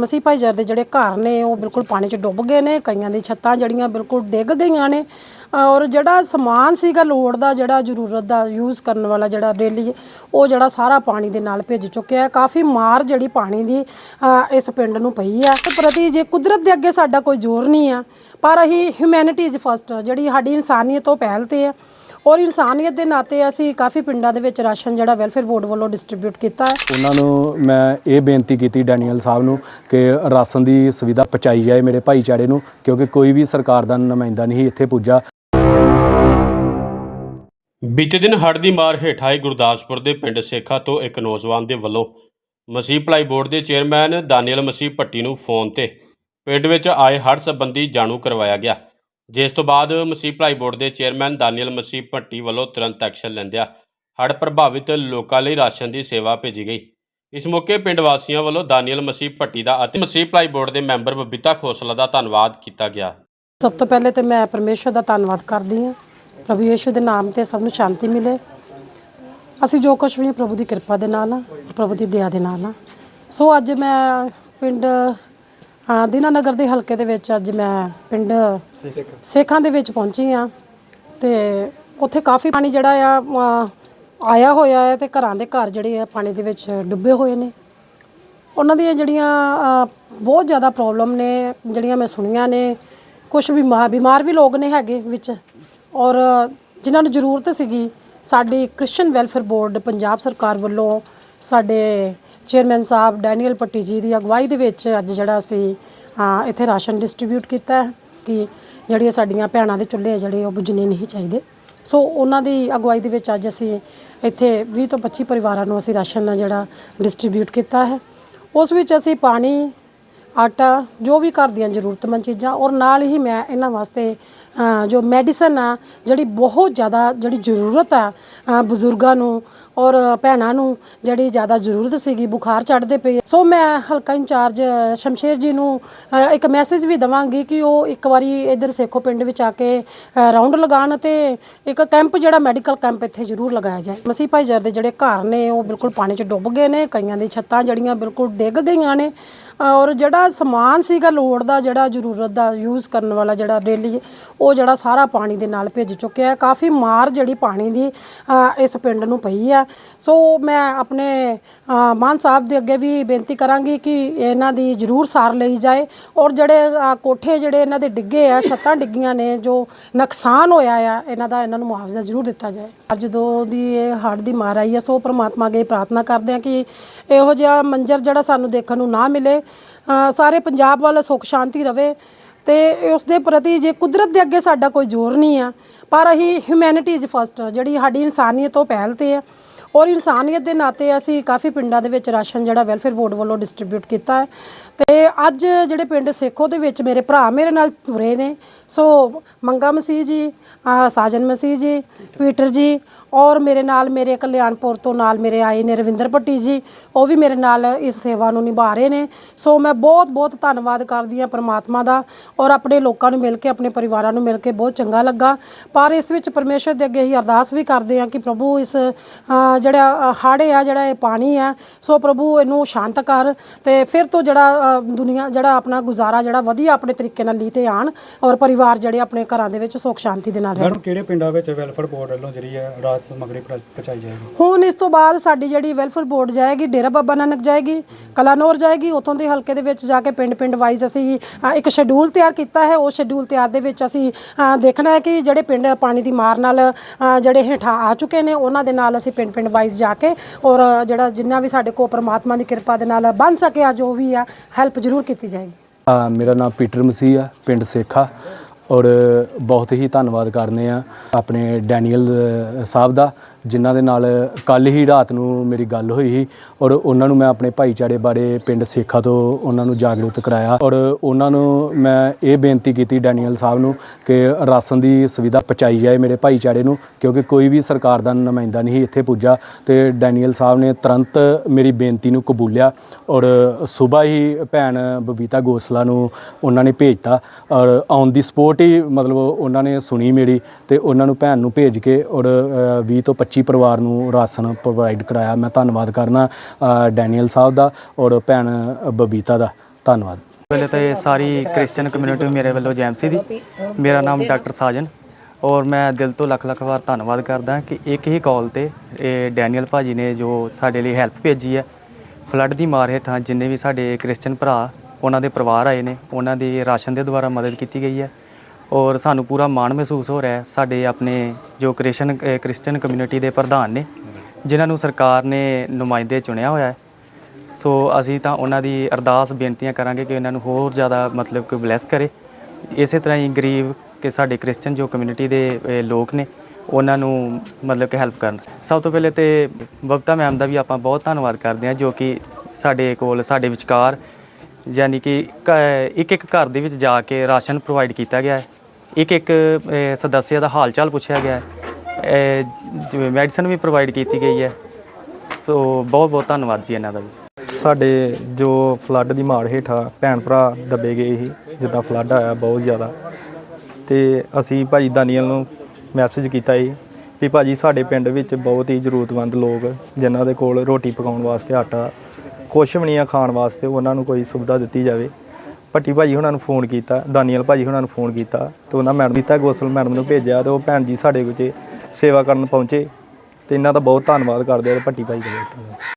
ਮਸੀਹ ਭਾਈਚਾਰੇ ਦੇ ਜਿਹੜੇ ਘਰ ਨੇ ਉਹ ਬਿਲਕੁਲ ਪਾਣੀ 'ਚ ਡੁੱਬ ਗਏ ਨੇ ਕਈਆਂ ਦੀ ਛੱਤਾਂ ਜਿਹੜੀਆਂ ਬਿਲਕੁਲ ਡਿੱਗ ਗਈਆਂ ਨੇ। ਔਰ ਜਿਹੜਾ ਸਮਾਨ ਸੀਗਾ ਲੋੜ ਦਾ ਜਿਹੜਾ ਜ਼ਰੂਰਤ ਦਾ ਯੂਜ਼ ਕਰਨ ਵਾਲਾ ਜਿਹੜਾ ਡੇਲੀ ਉਹ ਜਿਹੜਾ ਸਾਰਾ ਪਾਣੀ ਦੇ ਨਾਲ ਭਿੱਜ ਚੁੱਕਿਆ ਹੈ। ਕਾਫੀ ਮਾਰ ਜਿਹੜੀ ਪਾਣੀ ਦੀ ਅ, ਇਸ ਪਿੰਡ ਨੂੰ ਪਈ ਆ ਤੇ ਪ੍ਰਤੀ ਜੇ ਕੁਦਰਤ ਦੇ ਅੱਗੇ ਸਾਡਾ ਕੋਈ ਜ਼ੋਰ ਨਹੀਂ ਆ ਪਰ ਅਸੀਂ ਹਿਊਮੈਨਿਟੀ ਇਜ਼ ਫਸਟ ਜਿਹੜੀ ਸਾਡੀ ਇਨਸਾਨੀਅਤ ਉਹ ਪਹਿਲ ਤੇ ਆ। ਔਰ ਇਨਸਾਨੀਅਤ ਦੇ ਨਾਤੇ ਅਸੀਂ ਕਾਫੀ ਪਿੰਡਾਂ ਦੇ ਵਿੱਚ ਰਾਸ਼ਨ ਜਿਹੜਾ ਵੈਲਫੇਅਰ ਬੋਰਡ ਵੱਲੋਂ ਡਿਸਟ੍ਰੀਬਿਊਟ ਕੀਤਾ ਹੈ। ਉਹਨਾਂ ਨੂੰ ਮੈਂ ਇਹ ਬੇਨਤੀ ਕੀਤੀ ਡੈਨੀਅਲ ਸਾਹਿਬ ਨੂੰ ਕਿ ਰਾਸ਼ਨ ਦੀ ਸੁਵਿਧਾ ਪਹੁੰਚਾਈ ਜਾਏ ਮੇਰੇ ਭਾਈਚਾਰੇ ਨੂੰ ਕਿਉਂਕਿ ਕੋਈ ਵੀ ਸਰਕਾਰ ਦਾ ਨੁਮਾਇੰਦਾ ਨਹੀਂ ਇੱਥੇ ਪੁੱਜਾ। ਬੀਤੇ ਦਿਨ ਹੜ੍ਹ ਦੀ ਮਾਰ ਹੇਠ ਆਏ ਗੁਰਦਾਸਪੁਰ ਦੇ ਪਿੰਡ ਸੇਖਾ ਤੋਂ ਇੱਕ ਨੌਜਵਾਨ ਦੇ ਵੱਲੋਂ ਮਸੀਹ ਭਲਾਈ ਬੋਰਡ ਦੇ ਚੇਅਰਮੈਨ ਦਾਨੀਅਲ ਮਸੀਹ ਭੱਟੀ ਨੂੰ ਫੋਨ ਤੇ ਪਿੰਡ ਵਿੱਚ ਆਏ ਹੜ੍ਹ ਸੰਬੰਧੀ ਜਾਣੂ ਕਰਵਾਇਆ ਗਿਆ। ਜਿਸ ਤੋਂ ਬਾਅਦ ਮਸੀਹ ਭਲਾਈ ਬੋਰਡ ਦੇ ਚੇਅਰਮੈਨ ਦਾਨੀਅਲ ਮਸੀਹ ਭੱਟੀ ਵੱਲੋਂ ਤੁਰੰਤ ਐਕਸ਼ਨ ਲੈਂਦਿਆਂ ਹੜ੍ਹ ਪ੍ਰਭਾਵਿਤ ਲੋਕਾਂ ਲਈ ਰਾਸ਼ਨ ਦੀ ਸੇਵਾ ਭੇਜੀ ਗਈ। ਇਸ ਮੌਕੇ ਪਿੰਡ ਵਾਸੀਆਂ ਵੱਲੋਂ ਦਾਨੀਅਲ ਮਸੀਹ ਭੱਟੀ ਦਾ ਅਤੇ ਮਸੀਹ ਭਲਾਈ ਬੋਰਡ ਦੇ ਮੈਂਬਰ ਬਬੀਤਾ ਖੋਸਲਾ ਦਾ ਧੰਨਵਾਦ ਕੀਤਾ ਗਿਆ। ਸਭ ਤੋਂ ਪਹਿਲੇ ਤੇ ਮੈਂ ਪਰਮੇਸ਼ਰ ਦਾ ਧੰਨਵਾਦ ਕਰਦੀ ਹਾਂ। ਪ੍ਰਭੂ ਯੀਸ਼ੂ ਦੇ ਨਾਮ ਤੇ ਸਭ ਨੂੰ ਸ਼ਾਂਤੀ ਮਿਲੇ। ਅਸੀਂ ਜੋ ਕੁਝ ਵੀ ਪ੍ਰਭੂ ਦੀ ਕਿਰਪਾ ਦੇ ਨਾਲ ਆ ਪ੍ਰਭੂ ਦੀ ਦਇਆ ਦੇ ਨਾਲ ਆ ਸੋ ਅੱਜ ਮੈਂ ਪਿੰਡ ਹਾਂ ਦੇ ਹਲਕੇ ਦੇ ਵਿੱਚ ਅੱਜ ਮੈਂ ਪਿੰਡ ਸੇਖਾਂ ਦੇ ਵਿੱਚ ਪਹੁੰਚੀ ਆ ਤੇ ਉੱਥੇ ਕਾਫੀ ਪਾਣੀ ਜਿਹੜਾ ਆ ਅ, ਆਇਆ ਹੋਇਆ ਹੈ ਤੇ ਘਰਾਂ ਦੇ ਘਰ ਜਿਹੜੇ ਆ ਪਾਣੀ ਦੇ ਵਿੱਚ ਡੁੱਬੇ ਹੋਏ ਨੇ। ਉਹਨਾਂ ਦੀਆਂ ਜਿਹੜੀਆਂ ਅ, ਬਹੁਤ ਜ਼ਿਆਦਾ ਪ੍ਰੋਬਲਮ ਨੇ ਜਿਹੜੀਆਂ ਮੈਂ ਸੁਣੀਆਂ ਨੇ ਕੁਝ ਬਿਮਾਰ ਬਿਮਾਰ ਵੀ ਲੋਕ ਨੇ ਹੈਗੇ ਵਿੱਚ ਔਰ ਜਿਨ੍ਹਾਂ ਨੂੰ ਜ਼ਰੂਰਤ ਸੀਗੀ ਸਾਡੀ ਕ੍ਰਿਸਚੀਅਨ ਵੈਲਫੇਅਰ ਬੋਰਡ ਪੰਜਾਬ ਸਰਕਾਰ ਵੱਲੋਂ ਸਾਡੇ ਚੇਅਰਮੈਨ ਸਾਹਿਬ ਡੈਨੀਅਲ ਪੱਟੀ ਜੀ ਦੀ ਅਗਵਾਈ ਦੇ ਵਿੱਚ ਅੱਜ ਜਿਹੜਾ ਅਸੀਂ ਅ, ਇੱਥੇ ਰਾਸ਼ਨ ਡਿਸਟ੍ਰੀਬਿਊਟ ਕੀਤਾ ਹੈ ਕਿ ਜਿਹੜੀਆਂ ਸਾਡੀਆਂ ਭੈਣਾਂ ਦੇ ਚੁੱਲ੍ਹੇ ਜਿਹੜੇ ਉਹ ਬੁਝਣੇ ਨਹੀਂ ਚਾਹੀਦੇ। ਸੋ ਉਹਨਾਂ ਦੀ ਅਗਵਾਈ ਦੇ ਵਿੱਚ ਅੱਜ ਅਸੀਂ ਇੱਥੇ 20 ਤੋਂ 25 ਪਰਿਵਾਰਾਂ ਨੂੰ ਅਸੀਂ ਰਾਸ਼ਨ ਜਿਹੜਾ ਡਿਸਟ੍ਰੀਬਿਊਟ ਕੀਤਾ ਹੈ। ਉਸ ਵਿੱਚ ਅਸੀਂ ਪਾਣੀ, ਆਟਾ, ਜੋ ਵੀ ਘਰ ਦੀਆਂ ਜ਼ਰੂਰਤਮੰਦ ਚੀਜ਼ਾਂ ਔਰ ਨਾਲ ਹੀ ਮੈਂ ਇਹਨਾਂ ਵਾਸਤੇ ਜੋ ਮੈਡੀਸਨ ਆ, ਜਿਹੜੀ ਬਹੁਤ ਜ਼ਿਆਦਾ ਜਿਹੜੀ ਜ਼ਰੂਰਤ ਆ ਬਜ਼ੁਰਗਾਂ ਨੂੰ ਔਰ ਭੈਣਾਂ ਨੂੰ ਜਿਹੜੀ ਜ਼ਿਆਦਾ ਜ਼ਰੂਰਤ ਸੀਗੀ ਬੁਖਾਰ ਚੜ੍ਹਦੇ ਪਏ। ਸੋ ਮੈਂ ਹਲਕਾ ਇੰਚਾਰਜ ਸ਼ਮਸ਼ੇਰ ਜੀ ਨੂੰ ਅ, ਇੱਕ ਮੈਸੇਜ ਵੀ ਦਵਾਂਗੀ ਕਿ ਉਹ ਇੱਕ ਵਾਰੀ ਇਧਰ ਸੇਖੋ ਪਿੰਡ ਵਿੱਚ ਆ ਕੇ ਅ, ਰਾਉਂਡ ਲਗਾਉਣ ਤੇ ਇੱਕ ਕੈਂਪ ਜਿਹੜਾ ਮੈਡੀਕਲ ਕੈਂਪ ਇੱਥੇ ਜ਼ਰੂਰ ਲਗਾਇਆ ਜਾਏ। ਮਸੀਹ ਭਾਈਚਾਰੇ ਦੇ ਜਿਹੜੇ ਘਰ ਨੇ ਉਹ ਬਿਲਕੁਲ ਪਾਣੀ 'ਚ ਡੁੱਬ ਗਏ ਨੇ ਕਈਆਂ ਦੀ ਛੱਤਾਂ ਜਿਹੜੀਆਂ ਬਿਲਕੁਲ ਡਿੱਗ ਗਈਆਂ ਨੇ। ਔਰ ਜਿਹੜਾ ਸਮਾਨ ਸੀਗਾ ਲੋੜ ਦਾ ਜਿਹੜਾ ਜ਼ਰੂਰਤ ਦਾ ਯੂਜ਼ ਕਰਨ ਵਾਲਾ ਜਿਹੜਾ ਡੇਲੀ ਉਹ ਜਿਹੜਾ ਸਾਰਾ ਪਾਣੀ ਦੇ ਨਾਲ ਭਿੱਜ ਚੁੱਕਿਆ ਹੈ। ਕਾਫੀ ਮਾਰ ਜਿਹੜੀ ਪਾਣੀ ਦੀ ਅ, ਇਸ ਪਿੰਡ ਨੂੰ ਪਈ ਆ। ਸੋ ਮੈਂ ਆਪਣੇ ਅ, ਮਾਨ ਸਾਹਿਬ ਦੇ ਅੱਗੇ ਵੀ ਬੇਨਤੀ ਕਰਾਂਗੀ ਕਿ ਇਹਨਾਂ ਦੀ ਜ਼ਰੂਰ ਸਾਰ ਲਈ ਜਾਏ। ਔਰ ਜਿਹੜੇ ਅ, ਕੋਠੇ ਜਿਹੜੇ ਇਹਨਾਂ ਦੇ ਡਿੱਗੇ ਆ ਛੱਤਾਂ ਡਿੱਗੀਆਂ ਨੇ ਜੋ ਨੁਕਸਾਨ ਹੋਇਆ ਆ ਇਹਨਾਂ ਦਾ ਇਹਨਾਂ ਨੂੰ ਮੁਆਵਜ਼ਾ ਜ਼ਰੂਰ ਦਿੱਤਾ ਜਾਏ। ਅੱਜ ਜਦੋਂ ਦੀ ਇਹ ਹੜ੍ਹ ਦੀ ਮਾਰ ਆਈ ਆ ਸੋ ਪ੍ਰਮਾਤਮਾ ਅੱਗੇ ਪ੍ਰਾਰਥਨਾ ਕਰਦੇ ਆ ਕਿ ਇਹੋ ਜਿਹਾ ਮੰਜ਼ਰ ਜਿਹੜਾ ਸਾਨੂੰ ਦੇਖਣ ਨੂੰ ਨਾ ਮਿਲੇ। ਸਾਰੇ ਪੰਜਾਬ ਵੱਲ ਸੁੱਖ ਸ਼ਾਂਤੀ ਰਵੇ ਤੇ ਉਸ ਦੇ ਪ੍ਰਤੀ ਜੇ ਕੁਦਰਤ ਦੇ ਅੱਗੇ ਸਾਡਾ ਕੋਈ ਜ਼ੋਰ ਨਹੀਂ ਆ, ਪਰ ਅਸੀਂ ਹਿਊਮੈਨਿਟੀ ਇਜ ਫਸਟ ਜਿਹੜੀ ਸਾਡੀ ਇਨਸਾਨੀਅਤ ਤੋਂ ਪਹਿਲ ਤੇ ਆ। ਔਰ ਇਨਸਾਨੀਅਤ ਦੇ ਨਾਤੇ ਅਸੀਂ ਕਾਫੀ ਪਿੰਡਾਂ ਦੇ ਵਿੱਚ ਰਾਸ਼ਨ ਜਿਹੜਾ ਵੈਲਫੇਅਰ ਬੋਰਡ ਵੱਲੋਂ ਡਿਸਟ੍ਰੀਬਿਊਟ ਕੀਤਾ ਹੈ। ਤੇ ਅੱਜ ਜਿਹੜੇ ਪਿੰਡ ਸੇਖੋ ਦੇ ਵਿੱਚ ਮੇਰੇ ਭਰਾ ਮੇਰੇ ਨਾਲ ਤੁਰੇ ਨੇ। ਸੋ ਮੰਗਾ ਮਸੀਹ ਜੀ ਸਾਜਨ ਮਸੀਹ ਜੀ, ਪੀਟਰ ਜੀ ਔਰ ਮੇਰੇ ਨਾਲ ਮੇਰੇ ਕਲਿਆਣਪੁਰ ਤੋਂ ਨਾਲ ਮੇਰੇ ਆਏ ਨੇ ਰਵਿੰਦਰ ਭੱਟੀ ਜੀ, ਉਹ ਵੀ ਮੇਰੇ ਨਾਲ ਇਸ ਸੇਵਾ ਨੂੰ ਨਿਭਾ ਰਹੇ ਨੇ। ਸੋ ਮੈਂ ਬਹੁਤ ਬਹੁਤ ਧੰਨਵਾਦ ਕਰਦੀ ਹਾਂ ਪਰਮਾਤਮਾ ਦਾ ਔਰ ਆਪਣੇ ਲੋਕਾਂ ਨੂੰ ਮਿਲ ਕੇ, ਆਪਣੇ ਪਰਿਵਾਰਾਂ ਨੂੰ ਮਿਲ ਕੇ ਬਹੁਤ ਚੰਗਾ ਲੱਗਾ। ਪਰ ਇਸ ਵਿੱਚ ਪਰਮੇਸ਼ਰ ਦੇ ਅੱਗੇ ਹੀ ਅਰਦਾਸ ਵੀ ਕਰਦੇ ਹਾਂ ਕਿ ਪ੍ਰਭੂ ਇਸ ਜਿਹੜਾ ਹਾੜੇ ਆ, ਜਿਹੜਾ ਇਹ ਪਾਣੀ ਆ, ਸੋ ਪ੍ਰਭੂ ਇਹਨੂੰ ਸ਼ਾਂਤ ਕਰ ਤੇ ਫਿਰ ਤੋਂ ਜਿਹੜਾ ਦੁਨੀਆ, ਜਿਹੜਾ ਆਪਣਾ ਗੁਜ਼ਾਰਾ ਜਿਹੜਾ ਵਧੀਆ ਆਪਣੇ ਤਰੀਕੇ ਨਾਲ ਲਈ ਤੇ ਆਣ ਔਰ ਪਰਿਵਾਰ ਜਿਹੜੇ ਆਪਣੇ ਘਰਾਂ ਦੇ ਵਿੱਚ ਸੁੱਖ ਸ਼ਾਂਤੀ ਦੇ ਨਾਲ ਰਹਿਣ। ਕਿਹੜੇ ਪਿੰਡਾਂ ਵਿੱਚ ਵੈਲਫੇਅਰ ਬੋਰਡ ਵੱਲੋਂ ਜਿਹੜੀ ਹੈ ਰਾਤ ਸਮੱਗਰੀ ਪਹੁੰਚ- ਪਹੁੰਚਾਈ ਜਾਏਗੀ। ਹੁਣ ਇਸ ਤੋਂ ਬਾਅਦ ਸਾਡੀ ਜਿਹੜੀ ਵੈਲਫੇਅਰ ਬੋਰਡ ਜਾਏਗੀ ਡੇਰਾ ਬਾਬਾ ਨਾਨਕ ਜਾਏਗੀ ਕਲਾਨੌਰ ਜਾਏਗੀ ਉਥੋਂ ਦੇ ਹਲਕੇ ਦੇ ਵਿੱਚ ਜਾ ਕੇ ਪਿੰਡ-ਪਿੰਡ ਵਾਈਜ਼ ਅਸੀਂ ਅ, ਇੱਕ ਸ਼ੈਡਿਊਲ ਤਿਆਰ ਕੀਤਾ ਹੈ। ਉਹ ਸ਼ੈਡਿਊਲ ਤਿਆਰ ਦੇ ਵਿੱਚ ਅਸੀਂ ਅ, ਦੇਖਣਾ ਹੈ ਕਿ ਜਿਹੜੇ ਪਿੰਡ ਪਾਣੀ ਦੀ ਮਾਰ ਨਾਲ ਅ, ਜਿਹੜੇ ਹੇਠਾਂ ਆ ਚੁੱਕੇ ਨੇ ਉਹਨਾਂ ਦੇ ਨਾਲ ਅਸੀਂ ਪਿੰਡ-ਪਿੰਡ ਵਾਈਜ਼ ਜਾ ਕੇ ਔਰ ਜਿਹੜਾ ਜਿੰਨਾ ਵੀ ਸਾਡੇ ਕੋਲ ਪ੍ਰਮਾਤਮਾ ਦੀ ਕਿਰਪਾ ਦੇ ਨਾਲ ਬਣ ਸਕਿਆ ਜੋ ਵੀ ਆ ਹੈਲਪ ਜ਼ਰੂਰ ਕੀਤੀ ਜਾਏਗੀ। ਅ, ਮੇਰਾ ਨਾਮ ਪੀਟਰ ਮਸੀਹ ਆ ਪਿੰਡ ਸੇਖਾ। ਔਰ ਬਹੁਤ ਹੀ ਧੰਨਵਾਦ ਕਰਨੇ ਆ ਆਪਣੇ ਡੈਨੀਅਲ ਸਾਹਿਬ ਦਾ ਜਿਨ੍ਹਾਂ ਦੇ ਨਾਲ ਕੱਲ ਹੀ ਰਾਤ ਨੂੰ ਮੇਰੀ ਗੱਲ ਹੋਈ ਸੀ ਔਰ ਉਹਨਾਂ ਨੂੰ ਮੈਂ ਆਪਣੇ ਭਾਈਚਾਰੇ ਬਾਰੇ ਪਿੰਡ ਸੇਖਾ ਤੋਂ ਉਹਨਾਂ ਨੂੰ ਜਾਗਰੂਕ ਕਰਾਇਆ ਔਰ ਉਹਨਾਂ ਨੂੰ ਮੈਂ ਇਹ ਬੇਨਤੀ ਕੀਤੀ ਡੈਨੀਅਲ ਸਾਹਿਬ ਨੂੰ ਕਿ ਰਾਸ਼ਨ ਦੀ ਸੁਵਿਧਾ ਪਹੁੰਚਾਈ ਜਾਏ ਮੇਰੇ ਭਾਈਚਾਰੇ ਨੂੰ ਕਿਉਂਕਿ ਕੋਈ ਵੀ ਸਰਕਾਰ ਦਾ ਨੁਮਾਇੰਦਾ ਨਹੀਂ ਇੱਥੇ ਪੁੱਜਾ ਤੇ ਡੈਨੀਅਲ ਸਾਹਿਬ ਨੇ ਤੁਰੰਤ ਮੇਰੀ ਬੇਨਤੀ ਨੂੰ ਕਬੂਲਿਆ ਔਰ ਸਵੇਰ ਹੀ ਭੈਣ ਬਬੀਤਾ ਗੋਸਲਾ ਨੂੰ ਉਹਨਾਂ ਨੇ ਭੇਜਤਾ ਔਰ ਔਨ ਦੀ ਸਪੋਰਟ ਹੀ ਮਤਲਬ ਉਹਨਾਂ ਨੇ ਸੁਣੀ ਮੇਰੀ ਤੇ ਉਹਨਾਂ ਨੂੰ ਭੈਣ ਨੂੰ ਭੇਜ ਕੇ ਔਰ ਅ, 20 ਤੋਂ 25 ਪਰਿਵਾਰ ਨੂੰ ਰਾਸ਼ਨ ਪ੍ਰੋਵਾਈਡ ਕਰਾਇਆ। ਮੈਂ ਧੰਨਵਾਦ ਕਰਨਾ ਡੈਨੀਅਲ ਸਾਹਿਬ ਦਾ ਔਰ ਭੈਣ ਬਬੀਤਾ ਦਾ। ਧੰਨਵਾਦ। ਪਹਿਲੇ ਤਾਂ ਇਹ ਸਾਰੀ ਕ੍ਰਿਸਚੀਅਨ ਕਮਿਊਨਿਟੀ ਮੇਰੇ ਵੱਲੋਂ ਜੈਮਸੀ ਦੀ। ਮੇਰਾ ਨਾਮ ਡਾਕਟਰ ਸਾਜਨ ਔਰ ਮੈਂ ਦਿਲ ਤੋਂ ਲੱਖ ਲੱਖ ਵਾਰ ਧੰਨਵਾਦ ਕਰਦਾ ਕਿ ਇੱਕ ਹੀ ਕਾਲ ਤੇ ਇਹ ਡੈਨੀਅਲ ਭਾਜੀ ਨੇ ਜੋ ਸਾਡੇ ਲਈ ਹੈਲਪ ਭੇਜੀ ਹੈ ਫਲੱਡ ਦੀ ਮਾਰ ਹੇਠਾਂ ਜਿੰਨੇ ਵੀ ਸਾਡੇ ਕ੍ਰਿਸਚੀਅਨ ਭਰਾ, ਉਹਨਾਂ ਦੇ ਪਰਿਵਾਰ ਆਏ ਨੇ, ਉਹਨਾਂ ਦੀ ਰਾਸ਼ਨ ਦੇ ਦੁਆਰਾ ਮਦਦ ਕੀਤੀ ਗਈ ਹੈ। ਔਰ ਸਾਨੂੰ ਪੂਰਾ ਮਾਣ ਮਹਿਸੂਸ ਹੋ ਰਿਹਾ ਹੈ ਸਾਡੇ ਆਪਣੇ ਜੋ ਕ੍ਰਿਸਚਨ ਕ੍ਰਿਸਚੀਅਨ ਕਮਿਊਨਿਟੀ ਦੇ ਪ੍ਰਧਾਨ ਨੇ, ਜਿਨ੍ਹਾਂ ਨੂੰ ਸਰਕਾਰ ਨੇ ਨੁਮਾਇੰਦੇ ਚੁਣਿਆ ਹੋਇਆ ਹੈ। ਸੋ ਅਸੀਂ ਤਾਂ ਉਹਨਾਂ ਦੀ ਅਰਦਾਸ ਬੇਨਤੀਆਂ ਕਰਾਂਗੇ ਕਿ ਇਹਨਾਂ ਨੂੰ ਹੋਰ ਜ਼ਿਆਦਾ ਮਤਲਬ ਕਿ ਬਲੈਸ ਕਰੇ। ਇਸੇ ਤਰ੍ਹਾਂ ਹੀ ਗਰੀਬ ਕਿ ਸਾਡੇ ਕ੍ਰਿਸਚੀਅਨ ਜੋ ਕਮਿਊਨਿਟੀ ਦੇ ਲੋਕ ਨੇ, ਉਹਨਾਂ ਨੂੰ ਮਤਲਬ ਕਿ ਹੈਲਪ ਕਰਨ। ਸਭ ਤੋਂ ਪਹਿਲੇ ਤੇ ਬਬਤਾ ਮੈਮ ਦਾ ਵੀ ਆਪਾਂ ਬਹੁਤ ਧੰਨਵਾਦ ਕਰਦੇ ਹਾਂ ਜੋ ਕਿ ਸਾਡੇ ਕੋਲ, ਸਾਡੇ ਵਿਚਕਾਰ ਯਾਨੀ ਕਿ ਇੱਕ ਇੱਕ ਘਰ ਦੇ ਵਿੱਚ ਜਾ ਕੇ ਰਾਸ਼ਨ ਪ੍ਰੋਵਾਈਡ ਕੀਤਾ ਗਿਆ ਹੈ। ਇੱਕ ਇੱਕ ਸਦੱਸਿਆ ਦਾ ਹਾਲ ਚਾਲ ਪੁੱਛਿਆ ਗਿਆ ਹੈ। ਜਿਵੇਂ ਮੈਡੀਸਨ ਵੀ ਪ੍ਰੋਵਾਈਡ ਕੀਤੀ ਗਈ ਹੈ। ਸੋ ਬਹੁਤ ਬਹੁਤ ਧੰਨਵਾਦ ਜੀ ਇਹਨਾਂ ਦਾ ਵੀ। ਸਾਡੇ ਜੋ ਫਲੱਡ ਦੀ ਮਾਰ ਹੇਠਾਂ ਭੈਣ ਭਰਾ ਦੱਬੇ ਗਏ ਸੀ, ਜਿੱਦਾਂ ਫਲੱਡ ਆਇਆ ਬਹੁਤ ਜ਼ਿਆਦਾ। ਤੇ ਅਸੀਂ ਭਾਜੀ ਦਾਨੀਅਲ ਨੂੰ ਮੈਸੇਜ ਕੀਤਾ ਸੀ ਵੀ ਭਾਜੀ ਸਾਡੇ ਪਿੰਡ ਵਿੱਚ ਬਹੁਤ ਹੀ ਜ਼ਰੂਰਤਮੰਦ ਲੋਕ, ਜਿਨ੍ਹਾਂ ਦੇ ਕੋਲ ਰੋਟੀ ਪਕਾਉਣ ਵਾਸਤੇ ਆਟਾ, ਕੁਛ ਵੀ ਨਹੀਂ ਆ ਖਾਣ ਵਾਸਤੇ, ਉਹਨਾਂ ਨੂੰ ਕੋਈ ਸੁਵਿਧਾ ਦਿੱਤੀ ਜਾਵੇ। ਭੱਟੀ ਭਾਜੀ ਉਹਨਾਂ ਨੂੰ ਫੋਨ ਕੀਤਾ, ਦਾਨੀਅਲ ਭਾਜੀ ਉਹਨਾਂ ਨੂੰ ਫੋਨ ਕੀਤਾ ਤੇ ਉਹਨਾਂ ਮੈਡਮ ਦਿੱਤਾ, ਗੋਸਲ ਮੈਡਮ ਨੂੰ ਭੇਜਿਆ ਤੇ ਉਹ ਭੈਣ ਜੀ ਸਾਡੇ ਵਿੱਚ ਸੇਵਾ ਕਰਨ ਪਹੁੰਚੇ ਤੇ ਇਹਨਾਂ ਦਾ ਬਹੁਤ ਧੰਨਵਾਦ ਕਰਦੇ ਆ ਭੱਟੀ ਭਾਈ ਦਾ ਧੰਨਵਾਦ